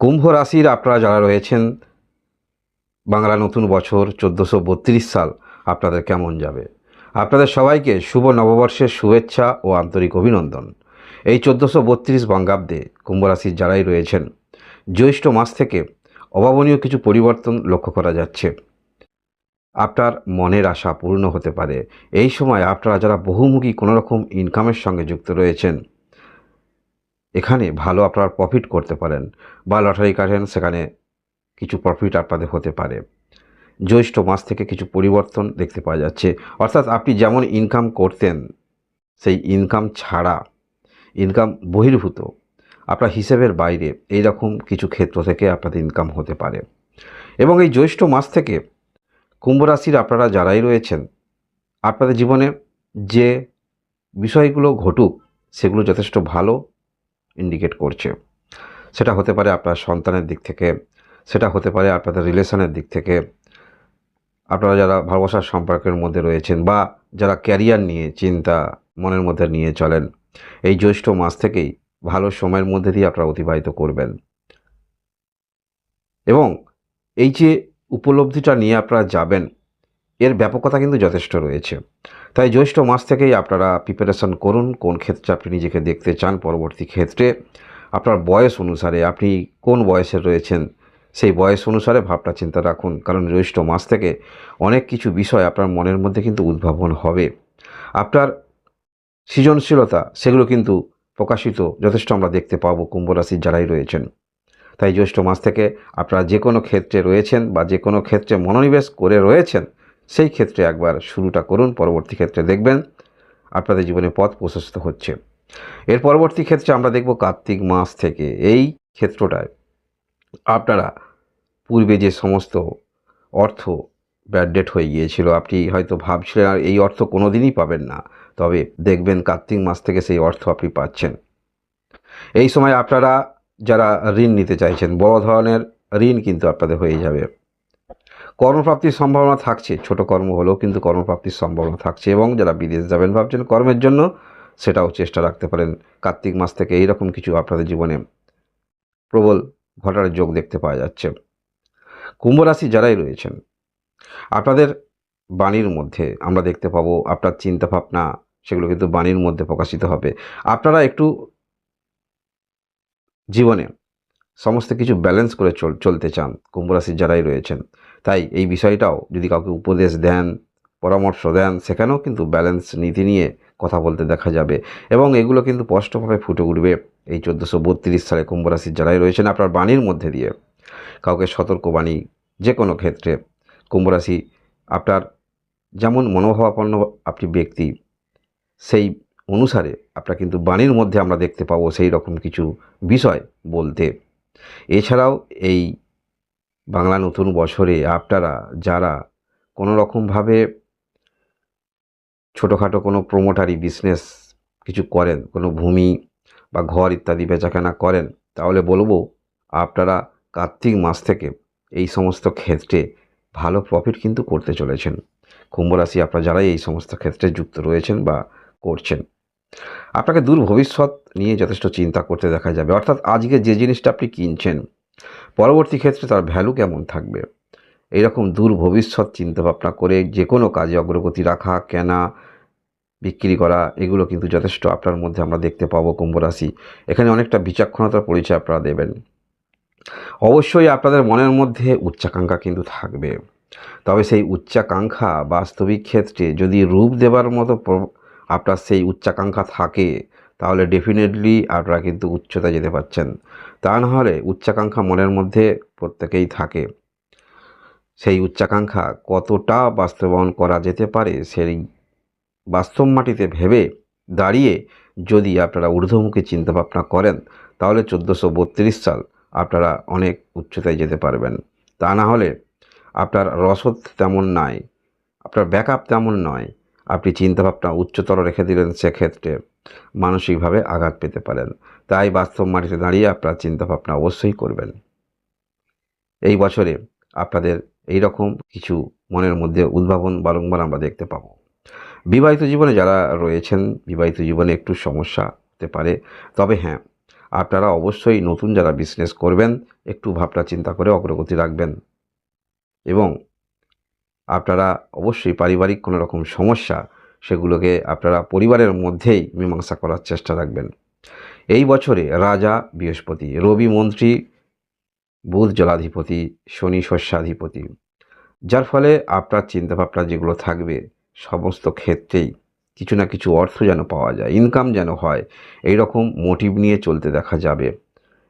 কুম্ভ রাশির আপনারা যারা রয়েছেন, বাংলা নতুন বছর চোদ্দোশো সাল আপনাদের কেমন যাবে? আপনাদের সবাইকে শুভ নববর্ষের শুভেচ্ছা ও আন্তরিক অভিনন্দন। এই চোদ্দোশো বত্রিশ বঙ্গাব্দে কুম্ভ রাশির যারাই রয়েছেন, জ্যৈষ্ঠ মাস থেকে অভাবনীয় কিছু পরিবর্তন লক্ষ্য করা যাচ্ছে। আপনার মনের আশা পূর্ণ হতে পারে। এই সময় আপনারা যারা বহুমুখী কোনোরকম ইনকামের সঙ্গে যুক্ত রয়েছেন এখানে ভালো আপনারা প্রফিট করতে পারেন বা লটারি কাটেন, সেখানে কিছু প্রফিট আপনাদের হতে পারে। জ্যৈষ্ঠ মাস থেকে কিছু পরিবর্তন দেখতে পাওয়া যাচ্ছে। অর্থাৎ আপনি যেমন ইনকাম করতেন, সেই ইনকাম ছাড়া ইনকাম বহির্ভূত। আপনার হিসেবের বাইরে এই রকম কিছু ক্ষেত্র থেকে আপনাদের ইনকাম হতে পারে। এবং এই জ্যৈষ্ঠ মাস থেকে কুম্ভ রাশির আপনারা যারাই রয়েছেন, আপনাদের জীবনে যে বিষয়গুলো ঘটুক, সেগুলো যথেষ্ট ভালো ইন্ডিকেট করছে। সেটা হতে পারে আপনার সন্তানের দিক থেকে, সেটা হতে পারে আপনাদের রিলেশনের দিক থেকে। আপনারা যারা ভালোবাসার সম্পর্কের মধ্যে রয়েছেন বা যারা ক্যারিয়ার নিয়ে চিন্তা, মনের মধ্যে নিয়ে চলেন, এই জ্যৈষ্ঠ মাস থেকেই ভালো সময়ের মধ্যে দিয়ে আপনারা অতিবাহিত করবেন। এবং এই যে উপলব্ধিটা নিয়ে আপনারা যাবেন, এর ব্যাপকতা কিন্তু যথেষ্ট রয়েছে। তাই জ্যৈষ্ঠ মাস থেকেই আপনারা প্রিপারেশন করুন, কোন ক্ষেত্রে আপনি নিজেকে দেখতে চান পরবর্তী ক্ষেত্রে, আপনার বয়স অনুসারে আপনি কোন বয়সে রয়েছেন, সেই বয়স অনুসারে ভাবটা চিন্তা রাখুন, কারণ জ্যৈষ্ঠ মাস থেকে অনেক কিছু বিষয় আপনার মনের মধ্যে কিন্তু উদ্ভাবন হবে। আপনার সৃজনশীলতা, সেগুলো কিন্তু প্রকাশিত, যথেষ্ট আমরা দেখতে পাবো কুম্ভ রাশির যারাই রয়েছেন। তাই জ্যৈষ্ঠ মাস থেকে আপনারা যে কোনো ক্ষেত্রে রয়েছেন বা যে কোনো ক্ষেত্রে মনোনিবেশ করে রয়েছেন সেই ক্ষেত্রে একবার শুরুটা করুন, পরবর্তী ক্ষেত্রে দেখবেন আপনাদের জীবনে পথ প্রশস্ত হচ্ছে। এর পরবর্তী ক্ষেত্রে আমরা দেখব কার্তিক মাস থেকে এই ক্ষেত্রটায় আপনারা পূর্বে যে সমস্ত অর্থ ব্যাড ডেট হয়ে গিয়েছিল, আপনি হয়তো ভাবছিলেন, আর এই অর্থ কোনো দিনই পাবেন না। তবে দেখবেন কার্তিক মাস থেকে সেই অর্থ আপনি পাচ্ছেন। এই সময় আপনারা যারা ঋণ নিতে চাইছেন, বড় ধরনের ঋণ কিন্তু আপনাদের হয়ে যাবে। কর্মপ্রাপ্তির সম্ভাবনা থাকছে। ছোট কর্ম হলেও কিন্তু কর্মপ্রাপ্তির সম্ভাবনা থাকছে এবং যারা বিদেশ যাবেন ভাবছেন কর্মের জন্য, সেটাও চেষ্টা রাখতে পারেন। কার্তিক মাস থেকে এইরকম কিছু আপনাদের জীবনে প্রবল ঘটার যোগ দেখতে পাওয়া যাচ্ছে। কুম্ভ রাশি যারাই রয়েছেন, আপনাদের বাণীর মধ্যে আমরা দেখতে পাবো আপনার চিন্তা ভাবনা সেগুলো কিন্তু বাণীর মধ্যে প্রকাশিত হবে। আপনারা একটু জীবনে সমস্ত কিছু ব্যালেন্স করে চল, চলতে চান কুম্ভ রাশির যারাই রয়েছেন। তাই এই বিষয়টাও যদি কাউকে উপদেশ দেন, পরামর্শ দেন, সেখানেও কিন্তু ব্যালেন্স নীতি নিয়ে কথা বলতে দেখা যাবে এবং এগুলো কিন্তু স্পষ্টভাবে ফুটে উঠবে এই চোদ্দোশো বত্রিশ সালে কুম্ভ রাশির যারাই রয়েছেন আপনার বাণীর মধ্যে দিয়ে। কাউকে সতর্কবাণী যে কোনো ক্ষেত্রে কুম্ভ রাশি আপনার যেমন মনোভাবাপন্ন আপনি ব্যক্তি, সেই অনুসারে আপনার কিন্তু বাণীর মধ্যে আমরা দেখতে পাবো সেই রকম কিছু বিষয় বলতে। এছাড়াও এই বাংলা নতুন বছরে আপনারা যারা কোনো রকমভাবে ছোটোখাটো কোনো প্রোমোটারি বিজনেস কিছু করেন, কোনো ভূমি বা ঘর ইত্যাদি বেচাকেনা করেন, তাহলে বলব আপনারা কার্তিক মাস থেকে এই সমস্ত ক্ষেত্রে ভালো প্রফিট কিন্তু করতে চলেছেন। কুম্ভ রাশি আপনারা যারাই এই সমস্ত ক্ষেত্রে যুক্ত রয়েছেন বা করছেন। আপনাকে দূর ভবিষ্যৎ নিয়ে যথেষ্ট চিন্তা করতে দেখা যাবে। অর্থাৎ আজকে যে জিনিসটা আপনি কিনছেন, পরবর্তী ক্ষেত্রে তার ভ্যালু কেমন থাকবে? এইরকম দূর ভবিষ্যৎ চিন্তাভাবনা করে যে কোনো কাজে অগ্রগতি রাখা, কেনা, বিক্রি করা, এগুলো কিন্তু যথেষ্ট আপনার মধ্যে আমরা দেখতে পাবো কুম্ভ রাশি। এখানে অনেকটা বিচক্ষণতার পরিচয় আপনারা দেবেন। অবশ্যই আপনাদের মনের মধ্যে উচ্চাকাঙ্ক্ষা কিন্তু থাকবে। তবে সেই উচ্চাকাঙ্ক্ষা বাস্তবিক ক্ষেত্রে যদি রূপ দেবার মতো আপনার সেই উচ্চাকাঙ্ক্ষা থাকে, তাহলে ডেফিনেটলি আপনারা কিন্তু উচ্চতা যেতে পারছেন। তা নাহলে উচ্চাকাঙ্ক্ষা মনের মধ্যে প্রত্যেকেই থাকে। সেই উচ্চাকাঙ্ক্ষা কতটা বাস্তবায়ন করা যেতে পারে, সেই বাস্তব মাটিতে ভেবে দাঁড়িয়ে যদি আপনারা ঊর্ধ্বমুখী চিন্তাভাবনা করেন, তাহলে চোদ্দোশো বত্রিশ সাল আপনারা অনেক উচ্চতায় যেতে পারবেন। তা না হলে আপনার রসদ তেমন নাই, আপনার ব্যাকআপ তেমন নয় আপনি চিন্তাভাবনা উচ্চতর রেখে দিলেন, সেক্ষেত্রে মানসিকভাবে আঘাত পেতে পারেন। তাই বাস্তব মাটিতে দাঁড়িয়ে আপনার চিন্তাভাবনা অবশ্যই করবেন। এই বছরে আপনাদের এই রকম কিছু মনের মধ্যে উদ্ভাবন বারংবার আমরা দেখতে পাবো। বিবাহিত জীবনে যারা রয়েছেন, বিবাহিত জীবনে একটু সমস্যা হতে পারে। তবে হ্যাঁ আপনারা অবশ্যই নতুন যারা বিজনেস করবেন, একটু ভাবনা চিন্তা করে অগ্রগতি রাখবেন। এবং আপনারা অবশ্যই পারিবারিক কোনো রকম সমস্যা সেগুলোকে আপনারা পরিবারের মধ্যেই মীমাংসা করার চেষ্টা রাখবেন। এই বছরে রাজা, বৃহস্পতি, রবি মন্ত্রী, বুধ জলাধিপতি, শনি শস্যাধিপতি, যার ফলে আপনার চিন্তাভাবনা যেগুলো থাকবে সমস্ত ক্ষেত্রেই কিছু না কিছু অর্থ যেন পাওয়া যায় ইনকাম যেন হয় এই রকম মোটিভ নিয়ে চলতে দেখা যাবে।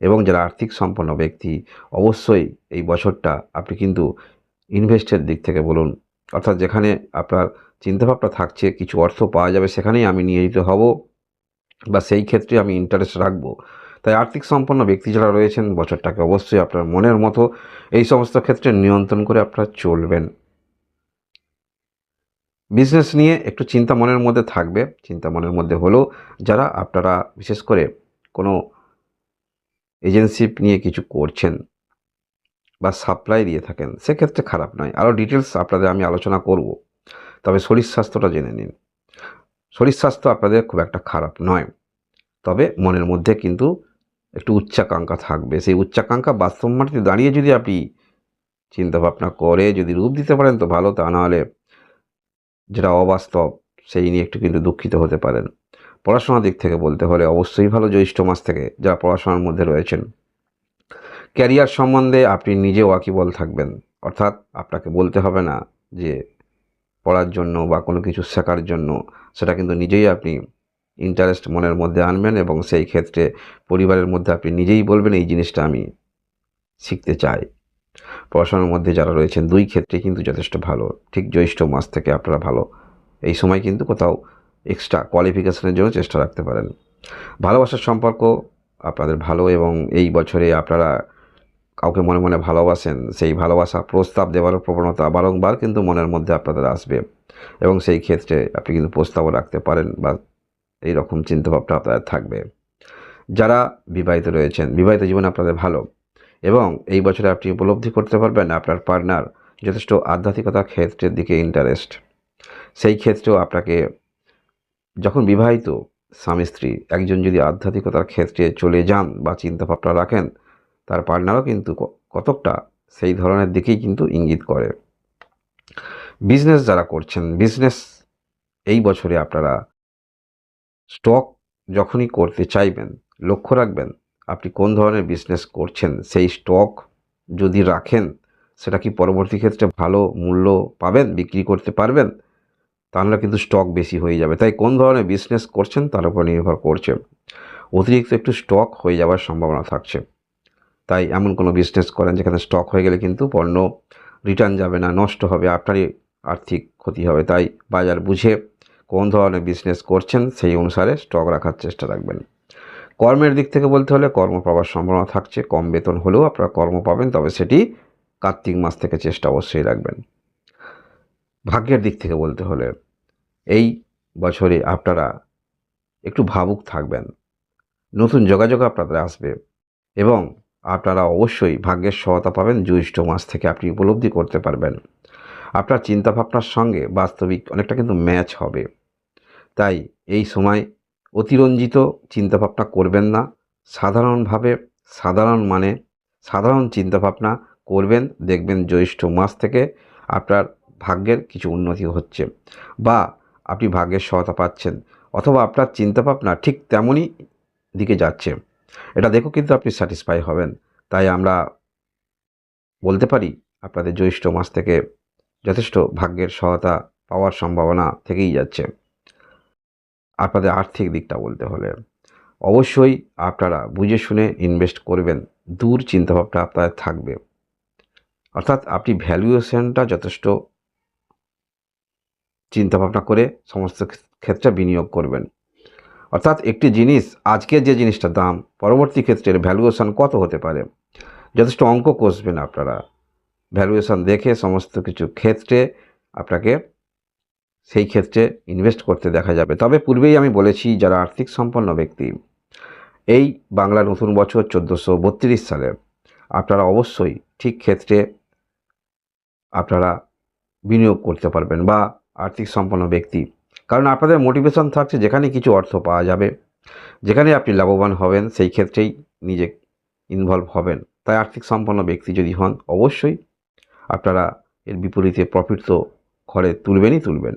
এবং যারা আর্থিক সম্পন্ন ব্যক্তি, অবশ্যই এই বছরটা আপনি কিন্তু ইনভেস্টের দিক থেকে বলুন, অর্থাৎ যেখানে আপনার চিন্তাভাবনা থাকছে, কিছু অর্থ পাওয়া যাবে, সেখানেই আমি নিয়োজিত হব বা সেই ক্ষেত্রে আমি ইন্টারেস্ট রাখব। তাই আর্থিক সম্পন্ন ব্যক্তি যারা রয়েছেন, বছরটাকে অবশ্যই আপনার মনের মতো এই সমস্ত ক্ষেত্রে নিয়ন্ত্রণ করে আপনারা চলবেন। বিজনেস নিয়ে একটু চিন্তা মনের মধ্যে থাকবে। চিন্তা মনের মধ্যে হলেও যারা আপনারা, বিশেষ করে কোনো এজেন্সি নিয়ে কিছু করছেন বা সাপ্লাই দিয়ে থাকেন, সেক্ষেত্রে খারাপ নয়। আরও ডিটেলস আপনাদের আমি আলোচনা করব। তবে শরীর স্বাস্থ্যটা জেনে নিন। শরীর স্বাস্থ্য আপনাদের খুব একটা খারাপ নয়। তবে মনের মধ্যে কিন্তু একটু উচ্চাকাঙ্ক্ষা থাকবে। সেই উচ্চাকাঙ্ক্ষা বাস্তব মাটিতে দাঁড়িয়ে যদি আপনি চিন্তাভাবনা করে যদি রূপ দিতে পারেন, তো ভালো। তা নাহলে যেটা অবাস্তব, সেই নিয়ে একটু কিন্তু দুঃখিত হতে পারেন। পড়াশোনার দিক থেকে বলতে হলে অবশ্যই ভালো জ্যৈষ্ঠ মাস থেকে যারা পড়াশোনার মধ্যে রয়েছেন ক্যারিয়ার সম্বন্ধে আপনি নিজে ওয়াকিবল থাকবেন। অর্থাৎ আপনাকে বলতে হবে না যে পড়ার জন্য বা কোনো কিছু শেখার জন্য। সেটা কিন্তু নিজেই আপনি ইন্টারেস্ট মনের মধ্যে আনবেন এবং সেই ক্ষেত্রে পরিবারের মধ্যে আপনি নিজেই বলবেন, এই জিনিসটা আমি শিখতে চাই। পড়াশোনার মধ্যে যারা রয়েছেন, দুই ক্ষেত্রে কিন্তু যথেষ্ট ভালো। ঠিক জ্যৈষ্ঠ মাস থেকে আপনারা ভালো। এই সময় কিন্তু কোথাও এক্সট্রা কোয়ালিফিকেশনের জন্য চেষ্টা রাখতে পারেন। ভালোবাসার সম্পর্ক আপনাদের ভালো এবং এই বছরে আপনারা কাউকে মনে মনে ভালোবাসেন, সেই ভালোবাসা, প্রস্তাব দেওয়ার প্রবণতা বারংবার কিন্তু মনের মধ্যে আপনাদের আসবে। এবং সেই ক্ষেত্রে আপনি কিন্তু প্রস্তাবও রাখতে পারেন বা এই রকম চিন্তাভাবনা আপনাদের থাকবে। যারা বিবাহিত রয়েছেন, বিবাহিত জীবন আপনাদের ভালো এবং এই বছরে আপনি উপলব্ধি করতে পারবেন আপনার পার্টনার যথেষ্ট আধ্যাত্মিকতার ক্ষেত্রের দিকে ইন্টারেস্ট সেই ক্ষেত্রেও আপনাকে যখন বিবাহিত স্বামী স্ত্রী একজন যদি আধ্যাত্মিকতার ক্ষেত্রে চলে যান বা চিন্তাভাবনা রাখেন তার পার্টনারও কিন্তু কতকটা সেই ধরনের দিকেই কিন্তু ইঙ্গিত করে। বিজনেস যারা করছেন, বিজনেস এই বছরে আপনারা স্টক যখনই করতে চাইবেন, লক্ষ্য রাখবেন আপনি কোন ধরনের বিজনেস করছেন, সেই স্টক যদি রাখেন, সেটা কি পরবর্তী ক্ষেত্রে ভালো মূল্য পাবেন, বিক্রি করতে পারবেন? তাহলে কিন্তু স্টক বেশি হয়ে যাবে। তাই কোন ধরনের বিজনেস করছেন তার উপর নির্ভর করছে। অতিরিক্ত একটু স্টক হয়ে যাওয়ার সম্ভাবনা থাকছে। তাই এমন কোনো বিজনেস করেন যেখানে স্টক হয়ে গেলে কিন্তু পণ্য রিটার্ন যাবে না, নষ্ট হবে, আপনারই আর্থিক ক্ষতি হবে। তাই বাজার বুঝে কোন ধরনের বিজনেস করছেন সেই অনুসারে স্টক রাখার চেষ্টা রাখবেন। কর্মের দিক থেকে বলতে হলে কর্ম পাওয়ার সম্ভাবনা থাকছে। কম বেতন হলেও আপনারা কর্ম পাবেন, তবে সেটি কার্তিক মাস থেকে চেষ্টা অবশ্যই রাখবেন। ভাগ্যের দিক থেকে বলতে হলে এই বছরে আপনারা একটু ভাবুক থাকবেন। নতুন যোগাযোগ আপনাদের আসবে এবং আপনারা অবশ্যই ভাগ্যের সহায়তা পাবেন জ্যৈষ্ঠ মাস থেকে আপনি উপলব্ধি করতে পারবেন। আপনার চিন্তাভাবনার সঙ্গে বাস্তবিক অনেকটা কিন্তু ম্যাচ হবে। তাই এই সময় অতিরঞ্জিত চিন্তাভাবনা করবেন না। সাধারণভাবে সাধারণ মানে সাধারণ চিন্তাভাবনা করবেন, দেখবেন জ্যৈষ্ঠ মাস থেকে আপনার ভাগ্যের কিছু উন্নতি হচ্ছে বা আপনি ভাগ্যের সহায়তা পাচ্ছেন অথবা আপনার চিন্তাভাবনা ঠিক তেমনই দিকে যাচ্ছে। এটা দেখো কিন্তু আপনি স্যাটিসফাই হবেন। তাই আমরা বলতে পারি, আপনাদের জ্যৈষ্ঠ মাস থেকে যথেষ্ট ভাগ্যের সহায়তা পাওয়ার সম্ভাবনা থেকেই যাচ্ছে। আপনাদের আর্থিক দিকটা বলতে হলে। অবশ্যই আপনারা বুঝে শুনে ইনভেস্ট করবেন। দূর চিন্তাভাবনা আপনাদের থাকবে। অর্থাৎ আপনি ভ্যালুয়েশনটা যথেষ্ট চিন্তাভাবনা করে সমস্ত ক্ষেত্রে বিনিয়োগ করবেন। অর্থাৎ একটি জিনিস আজকের যে জিনিসটার দাম, পরবর্তী ক্ষেত্রের ভ্যালুয়েশন কত হতে পারে? যথেষ্ট অঙ্ক কষবেন আপনারা। ভ্যালুয়েশন দেখে সমস্ত কিছু ক্ষেত্রে আপনাকে সেই ক্ষেত্রে ইনভেস্ট করতে দেখা যাবে। তবে পূর্বেই আমি বলেছি, যারা আর্থিক সম্পন্ন ব্যক্তি, এই বাংলা নতুন বছর চোদ্দোশো বত্রিশ সালে আপনারা অবশ্যই ঠিক ক্ষেত্রে আপনারা বিনিয়োগ করতে পারবেন বা আর্থিক সম্পন্ন ব্যক্তি কারণ আপনাদের মোটিভেশন থাকছে যেখানে কিছু অর্থ পাওয়া যাবে। যেখানে আপনি লাভবান হবেন, সেই ক্ষেত্রেই নিজে ইনভলভ হবেন। তাই আর্থিক সম্পন্ন ব্যক্তি যদি হন, অবশ্যই আপনারা এর বিপরীতে প্রফিট তো ঘরে তুলবেনই তুলবেন।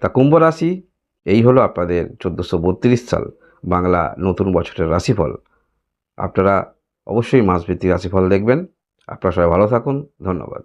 তা কুম্ভ রাশি, এই হলো আপনাদের চোদ্দোশো বত্রিশ সাল, বাংলা নতুন বছরের রাশিফল। আপনারা অবশ্যই মাসভিত্তিক রাশিফল দেখবেন। আপনারা সবাই ভালো থাকুন। ধন্যবাদ।